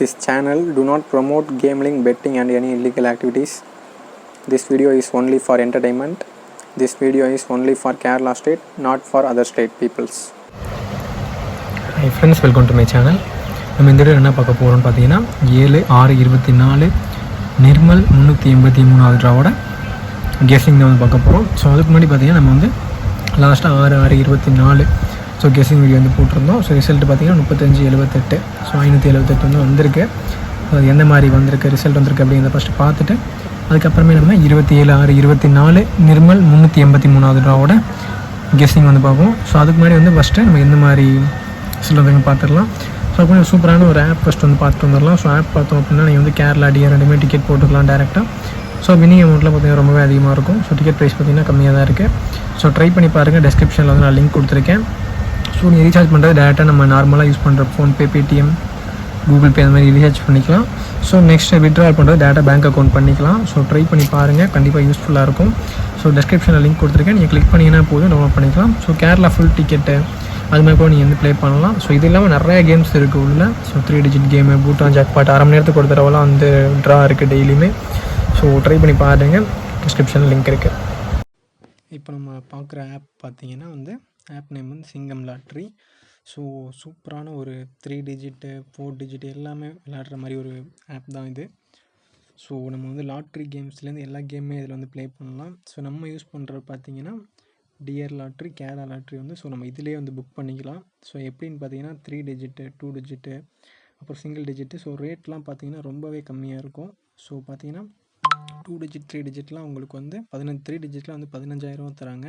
This channel do not promote gambling, betting and any illegal activities. This video is only for entertainment. This video is only for Kerala state, not for other state peoples. Hi friends welcome to my channel நம்ம இந்த video என்ன பார்க்க போகிறோம்னு பார்த்தீங்கன்னா ஏழு ஆறு இருபத்தி நாலு நிர்மல் முந்நூற்றி எண்பத்தி மூணாவது ட்ராவோட கெஸிங் தான் வந்து பார்க்க போகிறோம் ஸோ அதுக்கு முன்னாடி பார்த்தீங்கன்னா நம்ம வந்து லாஸ்ட்டாக ஆறு ஆறு இருபத்தி நாலு ஸோ கெஸிங் வீடியோ வந்து போட்டிருந்தோம். ஸோ ரிசல்ட் பார்த்தீங்கன்னா முப்பத்தஞ்சு எழுபத்தெட்டு. ஸோ ஐநூற்றி எழுபத்தெட்டு வந்து வந்திருக்கு. அது எந்த மாதிரி வந்திருக்கு ரிசல்ட் வந்திருக்கு அப்படிங்கிறத ஃபஸ்ட்டு பார்த்துட்டு அதுக்கப்புறமே நம்ம இருபத்தி ஏழு ஆறு இருபத்தி நாலு நிர்மல் முந்நூற்றி எண்பத்தி மூணாவது ட்ராவோட கெஸ்ஸிங் வந்து பார்ப்போம். ஸோ அதுக்கு முன்னாடி வந்து ஃபஸ்ட்டு நம்ம எந்த மாதிரி சொல்லுறதுன்னு பார்த்துடலாம். ஸோ அப்போ சூப்பரான ஒரு ஆப் ஃபஸ்ட் வந்து பார்த்துட்டு வந்துடலாம். ஸோ ஆப் பார்த்தோம் அப்படின்னா நீங்கள் வந்து கேரளா டிஆர் ரெண்டுமே டிக்கெட் போட்டுக்கலாம் டேரெக்டாக ஸோ வினிங் அமௌண்ட்டில் பார்த்தீங்கன்னா ரொம்பவே அதிகமாக இருக்கும். ஸோ டிக்கெட் ப்ரைஸ் பார்த்தீங்கன்னா கம்மியாக தான் இருக்குது ஸோ ட்ரை பண்ணி பாருங்கள் டிஸ்கிரிப்ஷனில் வந்து நான் லிங்க் கொடுத்துருக்கேன். ஸோ நீங்கள் ரீசார்ஜ் பண்ணுறது டேரெக்டாக நம்ம நார்மலாக யூஸ் பண்ணுற ஃபோன்பே பேடிஎம் கூகுள் பே அந்த மாதிரி ரீசார்ஜ் பண்ணிக்கலாம். ஸோ நெக்ஸ்ட் விட்ரால் பண்ணுறது டேட்டா பேங்க் அக்கௌண்ட் பண்ணிக்கலாம். ஸோ ட்ரை பண்ணி பாருங்கள் கண்டிப்பாக யூஸ்ஃபுல்லாக இருக்கும். ஸோ டெஸ்கிரிப்ஷனில் லிங்க் கொடுத்துருக்கேன். நீங்கள் கிளிக் பண்ணிங்கன்னா போதும். டவுன்லோட் பண்ணிக்கலாம். ஸோ கேரளா ஃபுல் டிக்கெட்டு அது மாதிரி கூட நீங்கள் வந்து ப்ளே பண்ணலாம். ஸோ இது இல்லாமல் நிறைய கேம்ஸ் இருக்குது உள்ள so three digit game Bhutan jackpot அரை மணி நேரத்துக்கு ஒரு தடவைலாம் வந்து ட்ரா இருக்குது டெய்லியுமே ஸோ ட்ரை பண்ணி பாருங்கள் டிஸ்கிரிப்ஷனில் லிங்க் இருக்குது இப்போ நம்ம பார்க்குற ஆப் பார்த்தீங்கன்னா வந்து ஆப் நேம் வந்து சிங்கம் லாட்ரி. ஸோ சூப்பரான ஒரு த்ரீ டிஜிட்டு ஃபோர் டிஜிட் எல்லாமே விளையாடுற மாதிரி ஒரு ஆப் தான் இது. ஸோ நம்ம வந்து லாட்ரி கேம்ஸ்லேருந்து எல்லா கேமுமே இதில் வந்து ப்ளே பண்ணலாம். ஸோ நம்ம யூஸ் பண்ணுறது பார்த்தீங்கன்னா டிஆர் லாட்ரி கேரளா லாட்ரி வந்து ஸோ நம்ம இதிலே வந்து புக் பண்ணிக்கலாம். ஸோ எப்படின்னு பார்த்தீங்கன்னா த்ரீ டிஜிட்டு டூ டிஜிட்டு அப்புறம் சிங்கிள் டிஜிட்டு ஸோ ரேட்லாம் பார்த்தீங்கன்னா ரொம்பவே கம்மியாக இருக்கும். ஸோ பார்த்தீங்கன்னா டூ டிஜிட் த்ரீ டிஜிட்லாம் உங்களுக்கு வந்து பதினஞ்சு த்ரீ டிஜிட்லாம் வந்து பதினஞ்சாயிரம் தராங்க.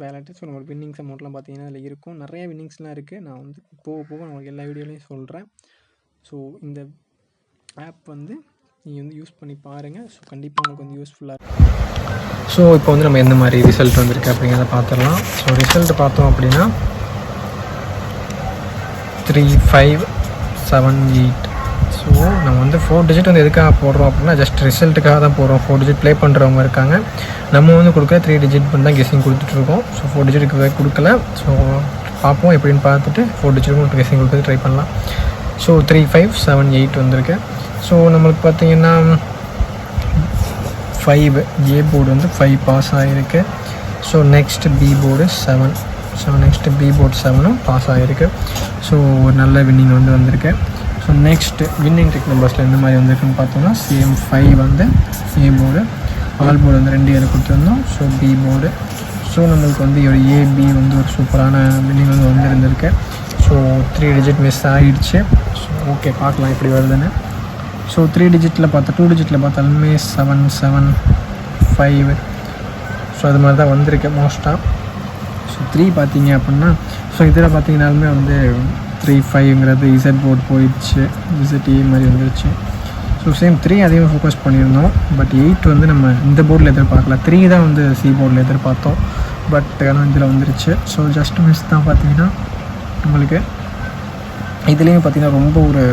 வேலட்டு ஸோ நம்மளோட வின்னிங்ஸ் அமௌண்ட்லாம் பார்த்தீங்கன்னா அதில் இருக்கும். நிறையா வின்னிங்ஸ்லாம் இருக்குது நான் வந்து போக போக நான் உங்களுக்கு எல்லா வீடியோலையும் சொல்கிறேன் ஸோ இந்த ஆப் வந்து நீங்கள் வந்து யூஸ் பண்ணி பாருங்கள் ஸோ கண்டிப்பாக உங்களுக்கு வந்து யூஸ்ஃபுல்லாக இருக்கும். ஸோ இப்போ வந்து நம்ம எந்த மாதிரி ரிசல்ட் வந்திருக்கு அப்படிங்கிறத பார்த்துடலாம். ஸோ ரிசல்ட் பார்த்தோம் அப்படின்னா three five seven eight so நம்ம வந்து ஃபோர் டிஜிட் வந்து எதுக்காக போடுறோம் அப்படின்னா ஜஸ்ட் ரிசல்ட்டுக்காக தான் போடுறோம். ஃபோர் டிஜிட் ப்ளே பண்ணுறவங்க இருக்காங்க. நம்ம வந்து கொடுக்க த்ரீ டிஜிட் பண்ணி தான் கெஸிங் கொடுத்துட்ருக்கோம் ஸோ ஃபோர் டிஜிட்டுக்கு கொடுக்கல. ஸோ பார்ப்போம் எப்படின்னு பார்த்துட்டு ஃபோர் டிஜிட்டுக்கும் கெஸிங் கொடுத்து ட்ரை பண்ணலாம். So three five seven eight வந்திருக்கு. ஸோ நம்மளுக்கு பார்த்தீங்கன்னா ஃபைவ் ஏ போர்டு வந்து ஃபைவ் பாஸ் ஆகிருக்கு so next B board seven so next B board செவனும் pass ஆகிருக்கு ஸோ ஒரு நல்ல வின்னிங் வந்து வந்திருக்கு. ஸோ நெக்ஸ்ட்டு வின்னிங் டெக் நம்பர்ஸில் எந்த மாதிரி வந்திருக்குன்னு பார்த்தோம்னா சேம் ஃபைவ் வந்து ஏ போர்டு ஆல் போர்டு வந்து ரெண்டு ஏழு கொடுத்துருந்தோம். ஸோ பி போர்டு ஸோ நம்மளுக்கு வந்து ஒரு ஏபி வந்து ஒரு சூப்பரான வின்னிங் வந்து வந்திருந்திருக்கு. ஸோ த்ரீ டிஜிட் மிஸ் ஆகிடுச்சு ஸோ ஓகே பார்க்கலாம் எப்படி வருதுன்னு. ஸோ த்ரீ டிஜிட்டில் பார்த்தா டூ டிஜிட்டில் பார்த்தாலுமே செவன் செவன் ஃபைவ் ஸோ அது மாதிரி தான் வந்திருக்கு மோஸ்ட்டாக ஸோ த்ரீ பார்த்தீங்க அப்படின்னா ஸோ இதில் பார்த்தீங்கனாலுமே வந்து த்ரீ ஃபைவ்ங்கிறது இசட் போர்ட் போயிடுச்சு. இசட் ஏ மாதிரி வந்துருச்சு. ஸோ சேம் த்ரீ அதிகமாக ஃபோக்கஸ் பண்ணியிருந்தோம். பட் எயிட் வந்து நம்ம இந்த போர்டில் எதிர்பார்க்கல. த்ரீ தான் வந்து சி போர்டில் எதிர்பார்த்தோம். பட் ஆனால் இதில் வந்துருச்சு. ஸோ ஜஸ்ட் மிஸ் தான் பார்த்தீங்கன்னா நம்மளுக்கு இதுலேயும் பார்த்தீங்கன்னா ரொம்ப ஒரு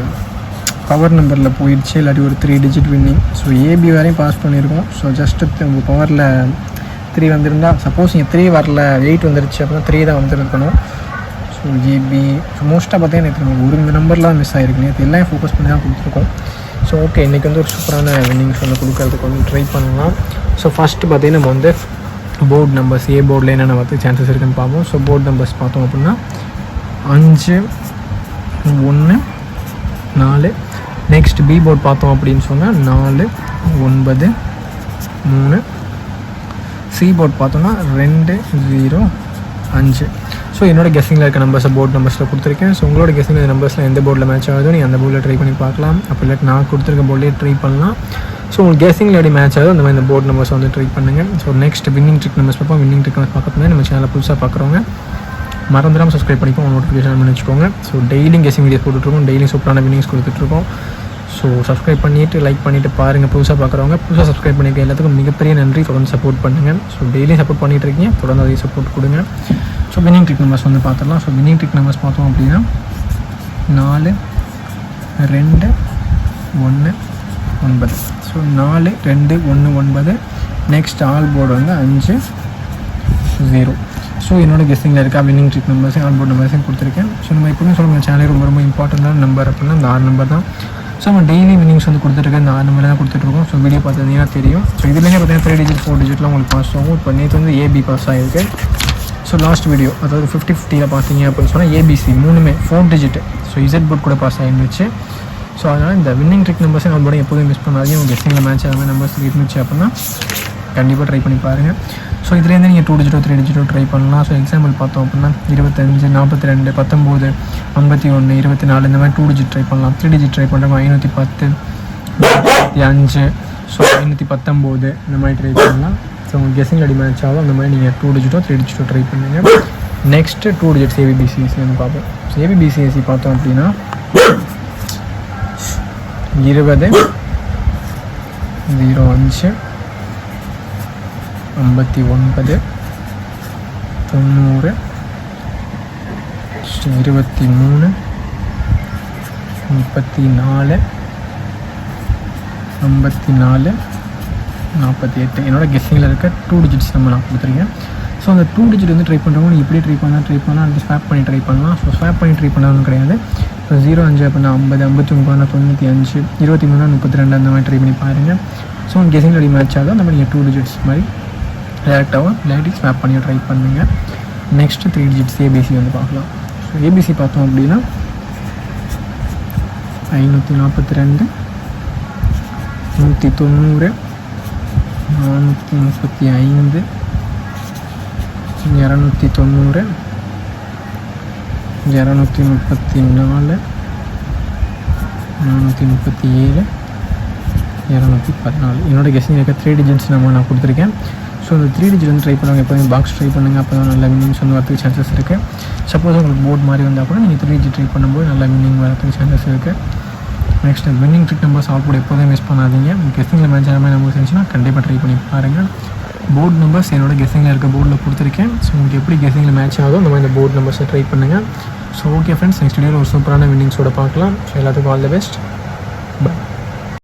பவர் நம்பரில் போயிடுச்சு. இல்லாட்டி ஒரு three digit winning so AB வரையும் பாஸ் பண்ணியிருக்கோம். ஸோ ஜஸ்ட்டு பவரில் த்ரீ வந்திருந்தால் சப்போஸ் நீங்கள் த்ரீ வரல எயிட் வந்துருச்சு அப்படின்னா த்ரீ தான் வந்துருக்கணும். ஸோ ஜிபி ஸோ மோஸ்ட்டாக பார்த்தீங்கன்னா எனக்கு ஒரு இந்த நம்பர்லாம் மிஸ் ஆகிருக்கு நேற்று எல்லாம் ஃபோக்கஸ் பண்ணி தான் கொடுத்துருக்கோம். ஸோ ஓகே இன்றைக்கி வந்து ஒரு சூப்பரான வின்னிங்ஸ் வந்து கொடுக்கறதுக்கு வந்து ட்ரை பண்ணலாம். ஸோ ஃபஸ்ட்டு பார்த்தீங்கன்னா நம்ம வந்து போர்டு நம்பர்ஸ் ஏ போர்டில் என்னென்ன பார்த்து சான்சஸ் இருக்குன்னு பார்ப்போம். ஸோ போர்டு நம்பர்ஸ் பார்த்தோம் அப்படின்னா அஞ்சு ஒன்று நாலு நெக்ஸ்ட் பி போர்ட் பார்த்தோம் அப்படின்னு சொன்னால் நாலு ஒன்பது மூணு சி போர்ட் பார்த்தோன்னா ரெண்டு ஜீரோ அஞ்சு. ஸோ என்னோட கெஸ்ஸிங்கில் இருக்க நம்பர்ஸை போர்ட் நம்பர்ஸில் கொடுத்துருக்கேன். ஸோ உங்களோட கெஸ்ஸிங் நம்பர்ஸில் எந்த போர்டில் மேட்ச் ஆகுதோ நீ அந்த போர்டில் ட்ரை பண்ணி பார்க்கலாம். அப்படி இல்லாட்டி நான் கொடுத்துருக்க போர்ட்லேயே ட்ரை பண்ணலாம்? ஸோ உங்களுக்கு கெஸ்ஸிங்கில் எப்படி மேட்ச் ஆகுதோ அந்த மாதிரி இந்த போர்ட் நம்பர்ஸ் வந்து ட்ரை பண்ணுங்கள் so next winning trick numbers பார்ப்போம். வின்னிங் ட்ரிக் நம்பர்ஸ் பார்க்கறது நம்ம சேனலில் புதுசாக பார்க்குறவங்க மறந்துடாமல் சப்ஸ்கிரைப் பண்ணிப்போம் நோட்டிஃபிகேஷன் பண்ணி வச்சுக்கோங்க ஸோ டெய்லியும் கெஸிங் வீடியோஸ் போட்டுட்ருக்கோம். டெய்லியும் சூப்பரான வின்னிங்ஸ் கொடுத்துட்ருக்கோம். ஸோ சப்ஸ்கிரைப் பண்ணிவிட்டு லைக் பண்ணிவிட்டு பாருங்கள் புதுசாக பார்க்குறவங்க புதுசாக சப்ஸ்கிரைப் பண்ணிக்க எல்லாத்துக்கும் மிகப்பெரிய நன்றி. தொடர்ந்து சப்போர்ட் பண்ணுங்கள் ஸோ டெய்லியும் சப்போர்ட் பண்ணிகிட்டு இருக்கீங்க. தொடர்ந்து அதையும் சப்போர்ட் கொடுங்க. ஸோ வினிங் ட்ரிக் நம்பர்ஸ் வந்து பார்த்துடலாம். ஸோ வின்னிங் டிக் நம்பர்ஸ் பார்த்தோம் அப்படின்னா நாலு ரெண்டு ஒன்று ஒன்பது. ஸோ நாலு ரெண்டு ஒன்று ஒன்பது. நெக்ஸ்ட் ஆல் போர்டு வந்து அஞ்சு ஜீரோ ஸோ என்னோட கெஸ்டிங்கில் இருக்கா? வின்னிங் ட்ரிக் நம்பர்ஸையும் ஆன் போர்ட் நம்பர்ஸையும் கொடுத்துருக்கேன். ஸோ நம்ம எப்பவுமே சொல்லுங்கள் சேனல் ரொம்ப ரொம்ப இம்பார்ட்டண்டான நம்பர் அப்படின்னா இந்த ஆறு நம்பர் தான். ஸோ நம்ம டெய்லி வின்னிங்ஸ் வந்து கொடுத்துருக்கேன். இந்த ஆறு நம்பர் தான் கொடுத்துட்ருக்கோம் ஸோ வீடியோ பார்த்தீங்கன்னா தெரியும். ஸோ இதுலேயே பார்த்தீங்கன்னா த்ரீ டிஜிட் ஃபோர் டிஜிட்லாம் உங்களுக்கு பாஸ் ஆகும். இப்போ நேற்று வந்து ஏபி பாஸ் ஆகிருக்கு ஸோ லாஸ்ட் வீடியோ அதாவது ஃபிஃப்டி ஃபிஃப்டியில் பார்த்தீங்க அப்படின்னு சொன்னால் ஏபிசி மூணுமே four digit so Z board கூட பாஸ் ஆகிருந்துச்சு ஸோ அதனால் இந்த வின்னிங் ட்ரிக் நம்பர்ஸை நம்மளோட எப்போதும் மிஸ் பண்ணாதையும் உங்கள் கெஸ்டிங்கில் மேட்ச் ஆகாமல் நம்பர்ஸ் இருந்துச்சு அப்படின்னா கண்டிப்பாக ட்ரை பண்ணி பாருங்கள் ஸோ இதுலேருந்து நீங்கள் டூ டிஜிட்டோ த்ரீ டிஜிட்டோ ட்ரை பண்ணலாம். ஸோ எக்ஸாம்பிள் பார்த்தோம் அப்படின்னா இருபத்தஞ்சு நாற்பத்தி ரெண்டு பத்தொம்போது ஐம்பத்தி ஒன்று இருபத்தி நாலு இந்த மாதிரி டூ டிஜிட் ட்ரை பண்ணலாம். த்ரீ டிஜிட் ட்ரை பண்ணுறவங்க ஐநூற்றி பத்து அஞ்சு ஸோ ஐநூற்றி பத்தொம்போது இந்த மாதிரி ட்ரை பண்ணலாம். ஸோ உங்கள் கெஸிங் அடி மேட்ச் ஆகும். அந்த மாதிரி நீங்கள் டூ டிஜிட்டோ த்ரீ டிஜிட்டோ ட்ரை பண்ணுங்கள் நெக்ஸ்ட்டு டூ டிஜிட்ஸ் ஏபிபிசிஎஸ்சி வந்து பார்ப்போம். ஸோ ஏபிபிசிஎஸ்சி பார்த்தோம் அப்படின்னா இருபது ஜீரோ அஞ்சு ஐம்பத்தி ஒன்பது தொண்ணூறு இருபத்தி மூணு முப்பத்தி நாலு ஐம்பத்தி நாலு நாற்பத்தி எட்டு. என்னோடய கெஸ்ஸிங்கில் இருக்க டூ டிஜிட்ஸ் நம்ம நான் கொடுத்துருக்கேன். ஸோ அந்த டூ டிஜிட் வந்து ட்ரை பண்ணுறவங்க நீ இப்படி ட்ரை பண்ணால் ட்ரை பண்ணால் அந்த ஸ்வாப் பண்ணி ட்ரை பண்ணலாம். ஸோ ஸ்வாப் பண்ணி ட்ரை பண்ணாலும் கிடையாது. இப்போ ஜீரோ அஞ்சு அப்படின்னா ஐம்பது ஐம்பத்தி ஒன்பதுனா தொண்ணூற்றி அஞ்சு இருபத்தி மூணு முப்பத்தி ரெண்டு அந்த மாதிரி ட்ரை பண்ணி பாருங்கள் ஸோ உங்கள் கெஸிங்கில் அப்படி மேட்ச் ஆகும் அந்த மாதிரி நீங்கள் டூ டிஜிட்ஸ் மாதிரி டேரெக்டாகவும் இல்லாட்டி ஸ்வாப் பண்ணி ட்ரை பண்ணுங்கள் நெக்ஸ்ட்டு த்ரீ டிஜிட்ஸ் ஏபிசி வந்து பார்க்கலாம். ஸோ ஏபிசி பார்த்தோம் அப்படின்னா ஐநூற்றி நாற்பத்தி ரெண்டு நூற்றி தொண்ணூறு நானூற்றி முப்பத்தி ஐந்து இரநூத்தி தொண்ணூறு இரநூத்தி முப்பத்தி நாலு நானூற்றி முப்பத்தி ஏழு இரநூத்தி பதினாலு என்னோட கெஸ்டிங் இருக்க த்ரீ டிஜிட்ஸ் நம்ம நான் கொடுத்துருக்கேன் ஸோ அந்த த்ரீ டிஜிட் வந்து ட்ரை பண்ணுவாங்க எப்போதும் பாக்ஸ் ட்ரை பண்ணுங்கள் அப்போ தான் நல்ல வின்னிங்ஸ் வந்து வரதுக்கு சான்சஸ் இருக்குது சப்போஸ் உங்களுக்கு போர்ட் மாதிரி வந்தால் கூட நீங்கள் த்ரீ டிஜிட் ட்ரை பண்ணும்போது நல்ல வின்னிங் வரதுக்கு சான்சஸ் இருக்குது நெக்ஸ்ட் வின்னிங் ட்ரிக் நம்பர் சாப்பிட கூட எப்போதும் மிஸ் பண்ணாதீங்க. கெஸ்ஸிங்கில் மேட்ச் ஆகாமல் நம்பர்ஸ் இருந்துச்சுன்னா கண்டிப்பாக ட்ரை பண்ணி பாருங்கள் போர்டு நம்பர்ஸ் என்னோட கெஸ்ஸிங்கில் இருக்க போர்டில் கொடுத்துருக்கேன். ஸோ உங்களுக்கு எப்படி கெஸ்ஸிங்கில் மேட்ச் ஆகுதோ அந்த மாதிரி இந்த போர்டு நம்பர்ஸை ட்ரை பண்ணுங்கள் ஸோ ஓகே ஃப்ரெண்ட்ஸ் நெக்ஸ்ட் வீடியோவில் ஒரு சூப்பரான வின்னிங்ஸோட பார்க்கலாம். ஸோ எல்லாத்துக்கும் ஆல் த பெஸ்ட்